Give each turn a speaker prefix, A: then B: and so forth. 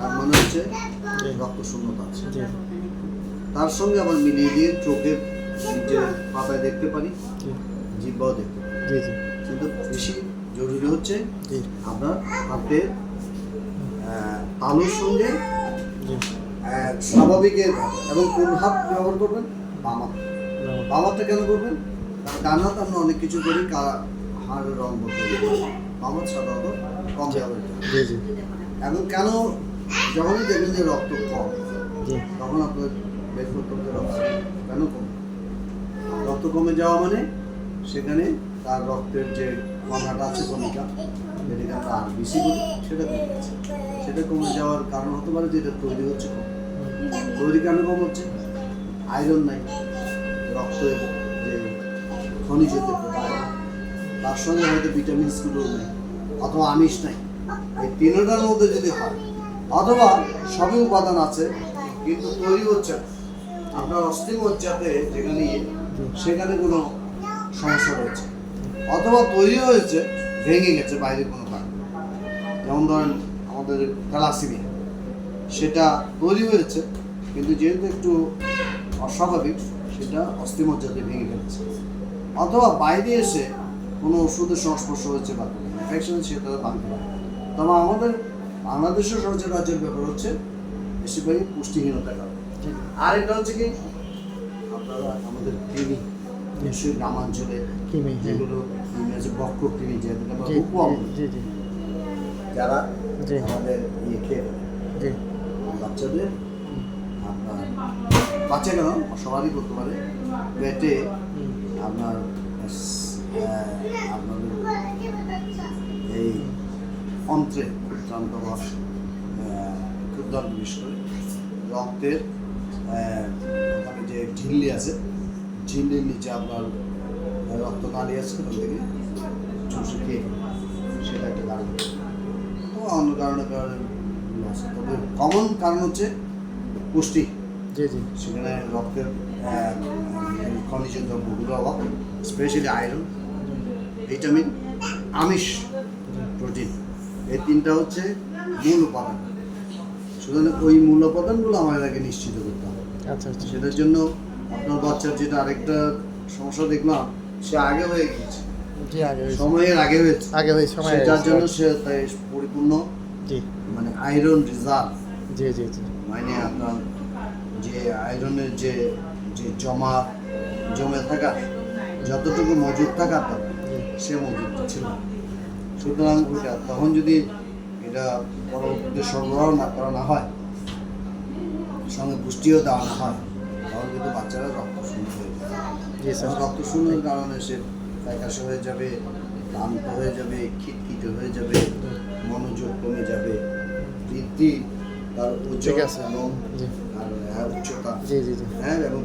A: তার মানে হচ্ছে রক্ত শূন্যতা আছে। তার সঙ্গে আবার মিলিয়ে দিয়ে চোখের নিচে পাতায় দেখতে পারি জিব্বাও দেখতে পারি।
B: জি জি।
A: কিন্তু বেশি জরুরি হচ্ছে আপনার হাতের আহ, তালুর সঙ্গে স্বাভাবিকের এবং কোন হাত ব্যবহার করবেন? বামা হাত।
B: না,
A: বাম হাতটা কেন করবেন? ডান হাত আমরা অনেক কিছু করি হাড়ের রং বদলে। বাম হাত সাধারণত কম ব্যবহৃত এখন কেন যখনই দেখবেন যে রক্ত কম তখন আপনার করতে রক্ত কেন কম? রক্ত কমে যাওয়া মানে সেখানে তার রক্তের যে কণাটা আছে কণিকা যেটাকে আমরা আর বেশি বলি সেটা কমে গেছে সেটা কমে যাওয়ার কারণ হতে পারে যে এটা তৈরি হচ্ছে কম। তৈরি কেন কম হচ্ছে? আয়রন নাই। রক্তের যে খনিজ তার সঙ্গে হয়তো ভিটামিনসগুলো নেই অথবা আমিষ নাই। এই তিনটার মধ্যে যদি হয় অথবা সবই উপাদান আছে কিন্তু তৈরি হচ্ছে। আপনার অস্থি মজ্জাতে যেখানে ইয়ে, সেখানে কোনো সমস্যা রয়েছে। অথবা তৈরি হয়েছে ভেঙে গেছে বাইরে কোনো কারণে। যেমন ধরেন আমাদের থ্যালাসিমিয়া সেটা তৈরি হয়েছে কিন্তু যেহেতু একটু অস্বাভাবিক সেটা অস্থিমজ্জাতে ভেঙে ফেলেছে। অথবা বাইরে এসে কোনো ওষুধের সংস্পর্শ হয়েছে বা ইনফেকশন সেটা ভাঙতে পারে। তবে আমাদের বাংলাদেশের সবচেয়ে রাজ্যের ব্যাপার হচ্ছে বেশিরভাগই পুষ্টিহীনতার কারণে।
B: জি
A: আর এটা হচ্ছে কি আপনারা আমাদের কৃমি নিশ্চয়ই গ্রামাঞ্চলে
B: কিমি
A: যেগুলো কৃমি আছে বক্র কৃমি। যেগুলো উপম যারা আমাদের ইয়ে খেয়ে ফেলে। বাচ্চাদের আপনার বাচ্চা কেন সবারই করতে পারে পেটে আপনার অন্ত্রে ক্ষুদ্রান্ত রস আহ, ক্ষুদ্রান্ত বিশেষ করে রক্তের ওখানে যে ঝিল্লি আছে ঝিল্লির নিচে আপনার রক্ত নালী আছে ওখান থেকে চুষে খেয়ে সেটা একটা কারণ তো অন্য কারণে কারণে আছে। তবে কমন কারণ হচ্ছে পুষ্টি।
B: জি জি।
A: সেখানে রক্তের খনিজ দ্রব্যগুলো অভাব স্পেশালি আয়রন ভিটামিন আমিষ প্রোটিন। এই তিনটা হচ্ছে মূল উপাদান। সুতরাং ওই মূল উপাদানগুলো আমাদের আগে নিশ্চিত করতে হবে।
B: আচ্ছা আচ্ছা।
A: সেটার জন্য আপনার বাচ্চার যেটা আরেকটা সমস্যা দেখলাম সে আগে হয়ে গেছে
B: জি আগে হয়েছে।
A: সময়ের আগে হয়েছে।
B: আগে হয়েছে
A: সেটার জন্য সে তাই পরিপূর্ণ মানে আয়রন রিজার্ভ
B: জি জি জি।
A: মানে আপনার যে আয়রনের যে যে জমা জমে থাকা যতটুকু মজুদ দরকার সে মজুদটা ছিল। সুতরাং ওইটা তখন যদি এটা পরবর্তীতে সরবরাহ না করা না হয় সঙ্গে পুষ্টিও দেওয়া না হয় তাহলে কিন্তু বাচ্চারা রক্ত শূন্য হয়ে যাবে। রক্ত শূন্যের কারণে সে ফ্যাকাশে হয়ে যাবে ক্লান্ত হয়ে যাবে খিটখিটে হয়ে যাবে মনোযোগ কমে যাবে বৃদ্ধি তার উচ্চ
B: আছে।
A: এবং হ্যাঁ, উচ্চতা। হ্যাঁ এবং